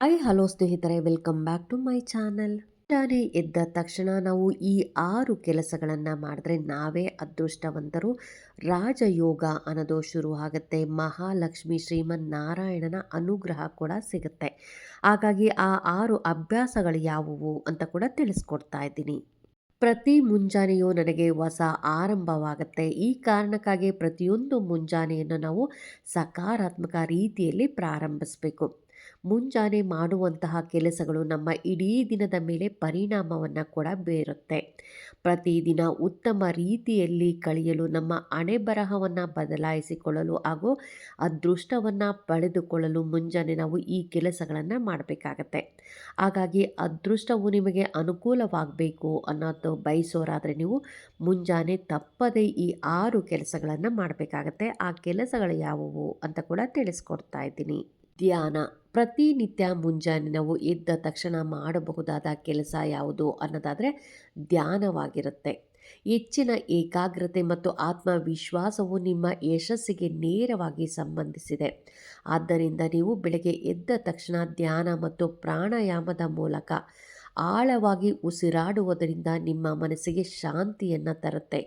I hello ಸ್ನೇಹಿತರೆ welcome back to my channel ಟಾನೆ ಎದ್ದ ತಕ್ಷಣ ನಾವು ಈ ಆರು ಕೆಲಸಗಳನ್ನು ಮಾಡಿದ್ರೆ ನಾವೇ ಅದೃಷ್ಟವಂತರು. ರಾಜಯೋಗ ಅನ್ನೋದು ಶುರು ಆಗುತ್ತೆ. ಮಹಾಲಕ್ಷ್ಮಿ ಶ್ರೀಮನ್ ನಾರಾಯಣನ ಅನುಗ್ರಹ ಕೂಡ ಸಿಗುತ್ತೆ. ಹಾಗಾಗಿ ಆ ಆರು ಅಭ್ಯಾಸಗಳು ಯಾವುವು ಅಂತ ಕೂಡ ತಿಳಿಸ್ಕೊಡ್ತಾ ಇದ್ದೀನಿ. ಪ್ರತಿ ಮುಂಜಾನೆಯೂ ನನಗೆ ಹೊಸ ಆರಂಭವಾಗುತ್ತೆ. ಈ ಕಾರಣಕ್ಕಾಗಿ ಪ್ರತಿಯೊಂದು ಮುಂಜಾನೆಯನ್ನು ನಾವು ಸಕಾರಾತ್ಮಕ ರೀತಿಯಲ್ಲಿ ಪ್ರಾರಂಭಿಸಬೇಕು. ಮುಂಜಾನೆ ಮಾಡುವಂತಹ ಕೆಲಸಗಳು ನಮ್ಮ ಇಡೀ ದಿನದ ಮೇಲೆ ಪರಿಣಾಮವನ್ನು ಕೂಡ ಬೀರುತ್ತೆ. ಪ್ರತಿದಿನ ಉತ್ತಮ ರೀತಿಯಲ್ಲಿ ಕಳೆಯಲು, ನಮ್ಮ ಹಣೆ ಬರಹವನ್ನು ಬದಲಾಯಿಸಿಕೊಳ್ಳಲು ಹಾಗೂ ಅದೃಷ್ಟವನ್ನು ಪಡೆದುಕೊಳ್ಳಲು ಮುಂಜಾನೆ ನಾವು ಈ ಕೆಲಸಗಳನ್ನು ಮಾಡಬೇಕಾಗತ್ತೆ. ಹಾಗಾಗಿ ಅದೃಷ್ಟವು ನಿಮಗೆ ಅನುಕೂಲವಾಗಬೇಕು ಅನ್ನೋದು ಬಯಸೋರಾದರೆ ನೀವು ಮುಂಜಾನೆ ತಪ್ಪದೇ ಈ ಆರು ಕೆಲಸಗಳನ್ನು ಮಾಡಬೇಕಾಗತ್ತೆ. ಆ ಕೆಲಸಗಳು ಯಾವುವು ಅಂತ ಕೂಡ ತಿಳಿಸ್ಕೊಡ್ತಾ ಇದ್ದೀನಿ. ಧ್ಯಾನ. ಪ್ರತಿನಿತ್ಯ ಮುಂಜಾನೆ ನಾವು ಎದ್ದ ತಕ್ಷಣ ಮಾಡಬಹುದಾದ ಕೆಲಸ ಯಾವುದು ಅನ್ನೋದಾದರೆ ಧ್ಯಾನವಾಗಿರುತ್ತೆ. ಹೆಚ್ಚಿನ ಏಕಾಗ್ರತೆ ಮತ್ತು ಆತ್ಮವಿಶ್ವಾಸವು ನಿಮ್ಮ ಯಶಸ್ಸಿಗೆ ನೇರವಾಗಿ ಸಂಬಂಧಿಸಿದೆ. ಆದ್ದರಿಂದ ನೀವು ಬೆಳಗ್ಗೆ ಎದ್ದ ತಕ್ಷಣ ಧ್ಯಾನ ಮತ್ತು ಪ್ರಾಣಾಯಾಮದ ಮೂಲಕ ಆಳವಾಗಿ ಉಸಿರಾಡುವುದರಿಂದ ನಿಮ್ಮ ಮನಸ್ಸಿಗೆ ಶಾಂತಿಯನ್ನು ತರುತ್ತೆ.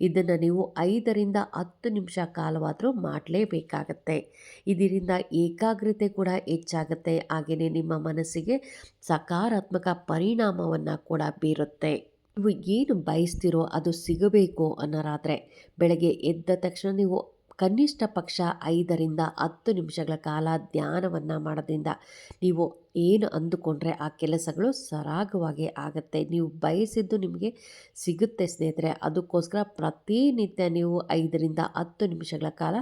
ಇದನ್ನು ನೀವು ಐದರಿಂದ ಹತ್ತು ನಿಮಿಷ ಕಾಲವಾದರೂ ಮಾಡಲೇಬೇಕಾಗತ್ತೆ. ಇದರಿಂದ ಏಕಾಗ್ರತೆ ಕೂಡ ಹೆಚ್ಚಾಗುತ್ತೆ. ಹಾಗೆಯೇ ನಿಮ್ಮ ಮನಸ್ಸಿಗೆ ಸಕಾರಾತ್ಮಕ ಪರಿಣಾಮವನ್ನು ಕೂಡ ಬೀರುತ್ತೆ. ನೀವು ಏನು ಬಯಸ್ತಿರೋ ಅದು ಸಿಗಬೇಕು ಅನ್ನೋರಾದರೆ ಬೆಳಗ್ಗೆ ಎದ್ದ ತಕ್ಷಣ ನೀವು ಕನಿಷ್ಠ ಪಕ್ಷ ಐದರಿಂದ ಹತ್ತು ನಿಮಿಷಗಳ ಕಾಲ ಧ್ಯಾನವನ್ನು ಮಾಡೋದ್ರಿಂದ ನೀವು ಏನು ಅಂದುಕೊಂಡ್ರೆ ಆ ಕೆಲಸಗಳು ಸರಾಗವಾಗಿ ಆಗುತ್ತೆ. ನೀವು ಬಯಸಿದ್ದು ನಿಮಗೆ ಸಿಗುತ್ತೆ ಸ್ನೇಹಿತರೆ. ಅದಕ್ಕೋಸ್ಕರ ಪ್ರತಿನಿತ್ಯ ನೀವು ಐದರಿಂದ ಹತ್ತು ನಿಮಿಷಗಳ ಕಾಲ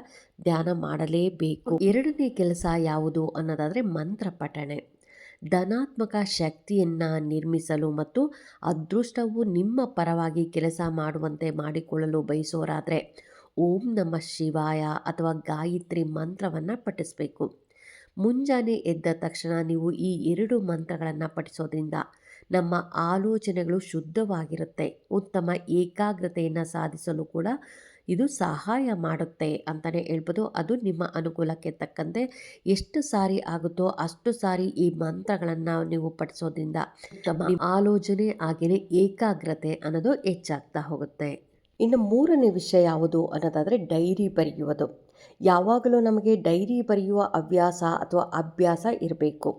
ಧ್ಯಾನ ಮಾಡಲೇಬೇಕು. ಎರಡನೇ ಕೆಲಸ ಯಾವುದು ಅನ್ನೋದಾದರೆ ಮಂತ್ರ ಪಠಣೆ. ಧನಾತ್ಮಕ ಶಕ್ತಿಯನ್ನು ನಿರ್ಮಿಸಲು ಮತ್ತು ಅದೃಷ್ಟವು ನಿಮ್ಮ ಪರವಾಗಿ ಕೆಲಸ ಮಾಡುವಂತೆ ಮಾಡಿಕೊಳ್ಳಲು ಬಯಸೋರಾದರೆ ಓಂ ನಮ ಶಿವಾಯ ಅಥವಾ ಗಾಯತ್ರಿ ಮಂತ್ರವನ್ನು ಪಠಿಸಬೇಕು. ಮುಂಜಾನೆ ಎದ್ದ ತಕ್ಷಣ ನೀವು ಈ ಎರಡು ಮಂತ್ರಗಳನ್ನು ಪಠಿಸೋದ್ರಿಂದ ನಮ್ಮ ಆಲೋಚನೆಗಳು ಶುದ್ಧವಾಗಿರುತ್ತೆ. ಉತ್ತಮ ಏಕಾಗ್ರತೆಯನ್ನು ಸಾಧಿಸಲು ಕೂಡ ಇದು ಸಹಾಯ ಮಾಡುತ್ತೆ ಅಂತಲೇ ಹೇಳ್ಬೋದು. ಅದು ನಿಮ್ಮ ಅನುಕೂಲಕ್ಕೆ ತಕ್ಕಂತೆ ಎಷ್ಟು ಸಾರಿ ಆಗುತ್ತೋ ಅಷ್ಟು ಸಾರಿ ಈ ಮಂತ್ರಗಳನ್ನು ನೀವು ಪಠಿಸೋದ್ರಿಂದ ಉತ್ತಮ ಆಲೋಚನೆ ಹಾಗೆಯೇ ಏಕಾಗ್ರತೆ ಅನ್ನೋದು ಹೆಚ್ಚಾಗ್ತಾ ಹೋಗುತ್ತೆ. ಇನ್ನು ಮೂರನೇ ವಿಷಯ ಯಾವುದು ಅನ್ನೋದಾದರೆ ಡೈರಿ ಬರೆಯುವುದು. ಯಾವಾಗಲೂ ನಮಗೆ ಡೈರಿ ಬರೆಯುವ ಹವ್ಯಾಸ ಅಥವಾ ಅಭ್ಯಾಸ ಇರಬೇಕು.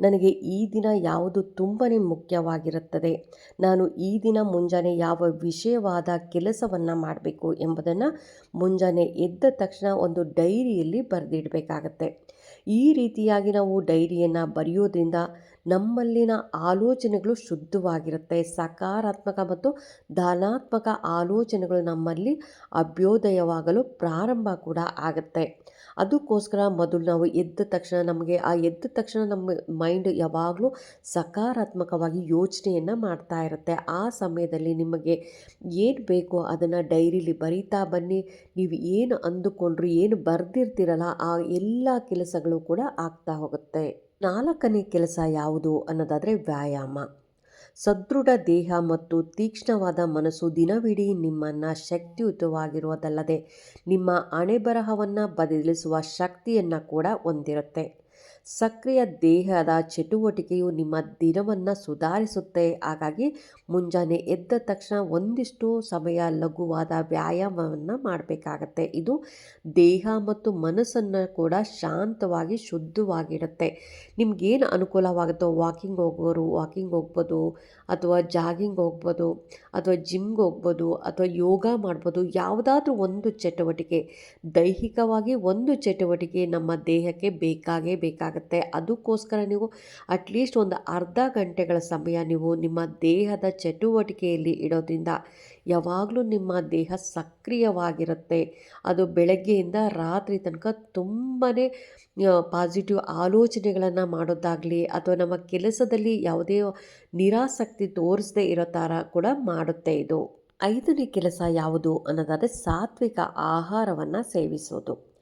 ನನಗೆ ಈ ದಿನ ಯಾವುದು ತುಂಬಾ ಮುಖ್ಯವಾಗಿರುತ್ತದೆ. ನಾನು ಈ ದಿನ ಮುಂಜಾನೆ ಯಾವ ವಿಷಯವಾದ ಕೆಲಸವನ್ನು ಮಾಡಬೇಕು ಎಂಬುದನ್ನು ಮುಂಜಾನೆ ಎದ್ದ ತಕ್ಷಣ ಒಂದು ಡೈರಿಯಲ್ಲಿ ಬರೆದಿಡಬೇಕಾಗತ್ತೆ. ಈ ರೀತಿಯಾಗಿ ನಾವು ಡೈರಿಯನ್ನು ಬರೆಯೋದ್ರಿಂದ ನಮ್ಮಲ್ಲಿನ ಆಲೋಚನೆಗಳು ಶುದ್ಧವಾಗಿರುತ್ತೆ. ಸಕಾರಾತ್ಮಕ ಮತ್ತು ಧನಾತ್ಮಕ ಆಲೋಚನೆಗಳು ನಮ್ಮಲ್ಲಿ ಅಭ್ಯೋದಯವಾಗಲು ಪ್ರಾರಂಭ ಕೂಡ ಆಗುತ್ತೆ. ಅದಕ್ಕೋಸ್ಕರ ಮೊದಲು ನಾವು ಎದ್ದ ತಕ್ಷಣ ನಮಗೆ ಆ ಎದ್ದ ತಕ್ಷಣ ನಮ್ಮ ಮೈಂಡ್ ಯಾವಾಗಲೂ ಸಕಾರಾತ್ಮಕವಾಗಿ ಯೋಚನೆಯನ್ನು ಮಾಡ್ತಾ ಇರುತ್ತೆ. ಆ ಸಮಯದಲ್ಲಿ ನಿಮಗೆ ಏನು ಬೇಕೋ ಅದನ್ನು ಡೈರಿಲಿ ಬರೀತಾ ಬನ್ನಿ. ನೀವು ಏನು ಅಂದುಕೊಂಡ್ರು, ಏನು ಬರೆದಿರ್ತೀರಲ್ಲ, ಆ ಎಲ್ಲ ಕೆಲಸಗಳು ಕೂಡ ಆಗ್ತಾ ಹೋಗುತ್ತೆ. ನಾಲ್ಕನೇ ಕೆಲಸ ಯಾವುದು ಅನ್ನೋದಾದರೆ ವ್ಯಾಯಾಮ. ಸದೃಢ ದೇಹ ಮತ್ತು ತೀಕ್ಷ್ಣವಾದ ಮನಸ್ಸು ದಿನವಿಡೀ ನಿಮ್ಮನ್ನು ಶಕ್ತಿಯುತವಾಗಿರುವುದಲ್ಲದೆ ನಿಮ್ಮ ಹಣೆಬರಹವನ್ನು ಬದಲಿಸುವ ಶಕ್ತಿಯನ್ನು ಕೂಡ ಹೊಂದಿರುತ್ತೆ. ಸಕ್ರಿಯ ದೇಹದ ಚಟುವಟಿಕೆಯು ನಿಮ್ಮ ದಿನವನ್ನು ಸುಧಾರಿಸುತ್ತೆ. ಹಾಗಾಗಿ ಮುಂಜಾನೆ ಎದ್ದ ತಕ್ಷಣ ಒಂದಿಷ್ಟು ಸಮಯ ಲಘುವಾದ ವ್ಯಾಯಾಮವನ್ನು ಮಾಡಬೇಕಾಗತ್ತೆ. ಇದು ದೇಹ ಮತ್ತು ಮನಸ್ಸನ್ನು ಕೂಡ ಶಾಂತವಾಗಿ ಶುದ್ಧವಾಗಿಡುತ್ತೆ. ನಿಮ್ಗೇನು ಅನುಕೂಲವಾಗುತ್ತೋ ವಾಕಿಂಗ್ ಹೋಗೋರು ವಾಕಿಂಗ್ ಹೋಗ್ಬೋದು ಅಥವಾ ಜಾಗಿಂಗ್ ಹೋಗ್ಬೋದು, ಅಥವಾ ಜಿಮ್ಗೆ ಹೋಗ್ಬೋದು, ಅಥವಾ ಯೋಗ ಮಾಡ್ಬೋದು, ಯಾವುದಾದ್ರೂ ಒಂದು ಚಟುವಟಿಕೆ, ದೈಹಿಕವಾಗಿ ಒಂದು ಚಟುವಟಿಕೆ ನಮ್ಮ ದೇಹಕ್ಕೆ ಬೇಕಾಗೇ ಬೇಕಾಗುತ್ತೆ. ಅದಕ್ಕೋಸ್ಕರ ನೀವು ಅಟ್ಲೀಸ್ಟ್ ಒಂದು ಅರ್ಧ ಗಂಟೆಗಳ ಸಮಯ ನೀವು ನಿಮ್ಮ ದೇಹದ ಚಟುವಟಿಕೆಯಲ್ಲಿ ಇಡೋದ್ರಿಂದ ಯಾವಾಗಲೂ ನಿಮ್ಮ ದೇಹ ಸಕ್ರಿಯವಾಗಿರುತ್ತೆ. ಅದು ಬೆಳಗ್ಗೆಯಿಂದ ರಾತ್ರಿ ತನಕ ತುಂಬಾ ಪಾಸಿಟಿವ್ ಆಲೋಚನೆಗಳನ್ನು ಮಾಡೋದಾಗಲಿ ಅಥವಾ ನಮ್ಮ ಕೆಲಸದಲ್ಲಿ ಯಾವುದೇ ನಿರಾಸಕ್ತಿ ತೋರಿಸದೇ ಇರೋ ಥರ ಕೂಡ ಮಾಡುತ್ತೆ ಇದು. ಐದನೇ ಕೆಲಸ ಯಾವುದು ಅನ್ನೋದಾದರೆ ಸಾತ್ವಿಕ ಆಹಾರವನ್ನು ಸೇವಿಸೋದು.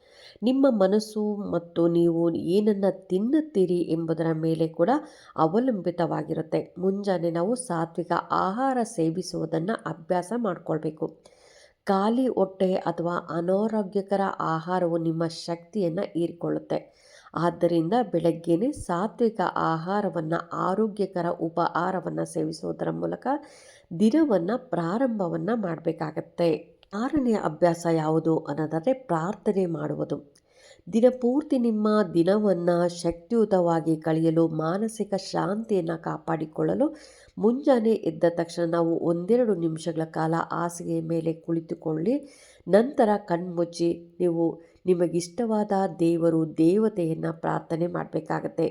ನಿಮ್ಮ ಮನಸ್ಸು ಮತ್ತು ನೀವು ಏನನ್ನು ತಿನ್ನುತ್ತೀರಿ ಎಂಬುದರ ಮೇಲೆ ಕೂಡ ಅವಲಂಬಿತವಾಗಿರುತ್ತೆ. ಮುಂಜಾನೆ ನಾವು ಸಾತ್ವಿಕ ಆಹಾರ ಸೇವಿಸುವುದನ್ನು ಅಭ್ಯಾಸ ಮಾಡಿಕೊಳ್ಬೇಕು. ಖಾಲಿ ಹೊಟ್ಟೆ ಅಥವಾ ಅನಾರೋಗ್ಯಕರ ಆಹಾರವು ನಿಮ್ಮ ಶಕ್ತಿಯನ್ನು ಹೀರಿಕೊಳ್ಳುತ್ತೆ. ಆದ್ದರಿಂದ ಬೆಳಗ್ಗೆನೆ ಸಾತ್ವಿಕ ಆಹಾರವನ್ನು, ಆರೋಗ್ಯಕರ ಉಪಹಾರವನ್ನು ಸೇವಿಸುವುದರ ಮೂಲಕ ದಿನವನ್ನು ಪ್ರಾರಂಭವನ್ನು ಮಾಡಬೇಕಾಗತ್ತೆ. ಆರನೆಯ ಅಭ್ಯಾಸ ಯಾವುದು ಅನ್ನೋದಾದರೆ ಪ್ರಾರ್ಥನೆ ಮಾಡುವುದು. ದಿನಪೂರ್ತಿ ನಿಮ್ಮ ದಿನವನ್ನು ಶಕ್ತಿಯುತವಾಗಿ ಕಳೆಯಲು, ಮಾನಸಿಕ ಶಾಂತಿಯನ್ನು ಕಾಪಾಡಿಕೊಳ್ಳಲು ಮುಂಜಾನೆ ಎದ್ದ ತಕ್ಷಣ ನಾವು ಒಂದೆರಡು ನಿಮಿಷಗಳ ಕಾಲ ಹಾಸಿಗೆಯ ಮೇಲೆ ಕುಳಿತುಕೊಳ್ಳಿ. ನಂತರ ಕಣ್ಮುಚ್ಚಿ ನೀವು ನಿಮಗಿಷ್ಟವಾದ ದೇವರು, ದೇವತೆಯನ್ನು ಪ್ರಾರ್ಥನೆ ಮಾಡಬೇಕಾಗತ್ತೆ.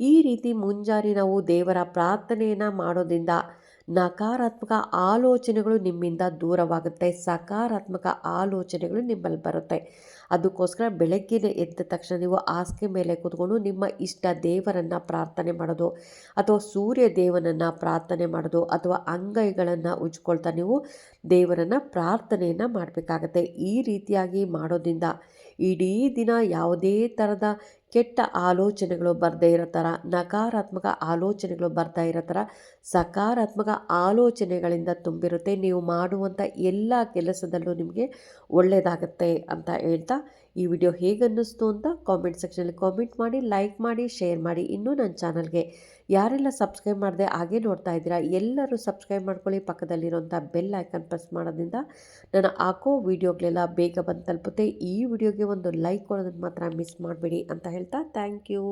ಈ ರೀತಿ ಮುಂಜಾನೆ ನಾವು ದೇವರ ಪ್ರಾರ್ಥನೆಯನ್ನು ಮಾಡೋದ್ರಿಂದ ನಕಾರಾತ್ಮಕ ಆಲೋಚನೆಗಳು ನಿಮ್ಮಿಂದ ದೂರವಾಗುತ್ತೆ. ಸಕಾರಾತ್ಮಕ ಆಲೋಚನೆಗಳು ನಿಮ್ಮಲ್ಲಿ ಬರುತ್ತೆ. ಅದಕ್ಕೋಸ್ಕರ ಬೆಳಗ್ಗೆ ಎದ್ದ ತಕ್ಷಣ ನೀವು ಹಾಸಿಗೆ ಮೇಲೆ ಕೂತ್ಕೊಂಡು ನಿಮ್ಮ ಇಷ್ಟ ದೇವರನ್ನು ಪ್ರಾರ್ಥನೆ ಮಾಡೋದು ಅಥವಾ ಸೂರ್ಯ ದೇವನನ್ನು ಪ್ರಾರ್ಥನೆ ಮಾಡೋದು ಅಥವಾ ಅಂಗೈಗಳನ್ನು ಉಜ್ಕೊಳ್ತಾ ನೀವು ದೇವರನ್ನು ಪ್ರಾರ್ಥನೆಯನ್ನು ಮಾಡಬೇಕಾಗತ್ತೆ. ಈ ರೀತಿಯಾಗಿ ಮಾಡೋದ್ರಿಂದ ಇಡೀ ದಿನ ಯಾವುದೇ ಥರದ ಕೆಟ್ಟ ಆಲೋಚನೆಗಳು ಬರದೇ ಇರೋ ಥರ, ನಕಾರಾತ್ಮಕ ಆಲೋಚನೆಗಳು ಬರ್ತಾ ಇರೋ ಥರ ಸಕಾರಾತ್ಮಕ ಆಲೋಚನೆಗಳಿಂದ ತುಂಬಿರುತ್ತೆ. ನೀವು ಮಾಡುವಂಥ ಎಲ್ಲ ಕೆಲಸದಲ್ಲೂ ನಿಮಗೆ ಒಳ್ಳೆಯದಾಗತ್ತೆ ಅಂತ ಹೇಳ್ತಾ ಈ ವಿಡಿಯೋ ಹೇಗನ್ನಿಸ್ತು ಅಂತ ಕಾಮೆಂಟ್ ಸೆಕ್ಷನಲ್ಲಿ ಕಾಮೆಂಟ್ ಮಾಡಿ ಲೈಕ್ ಮಾಡಿ ಶೇರ್ ಮಾಡಿ ಇನ್ನೂ ನನ್ನ ಚಾನಲ್ಗೆ ಯಾರೆಲ್ಲ ಸಬ್ಸ್ಕ್ರೈಬ್ ಮಾಡಿದೆ ಹಾಗೆ ನೋಡ್ತಾ ಇದ್ದೀರಾ, ಎಲ್ಲರೂ ಸಬ್ಸ್ಕ್ರೈಬ್ ಮಾಡ್ಕೊಳ್ಳಿ. ಪಕ್ಕದಲ್ಲಿರುವಂಥ ಬೆಲ್ ಐಕನ್ ಪ್ರೆಸ್ ಮಾಡೋದ್ರಿಂದ ನಾನು ಹಾಕೋ ವೀಡಿಯೋಗಳೆಲ್ಲ ಬೇಗ ಬಂದು ತಲುಪುತ್ತೆ. ಈ ವಿಡಿಯೋಗೆ ಒಂದು ಲೈಕ್ ಕೊಡೋದನ್ನು ಮಾತ್ರ ಮಿಸ್ ಮಾಡಬೇಡಿ ಅಂತ ಹೇಳ್ತಾ ಥ್ಯಾಂಕ್ ಯು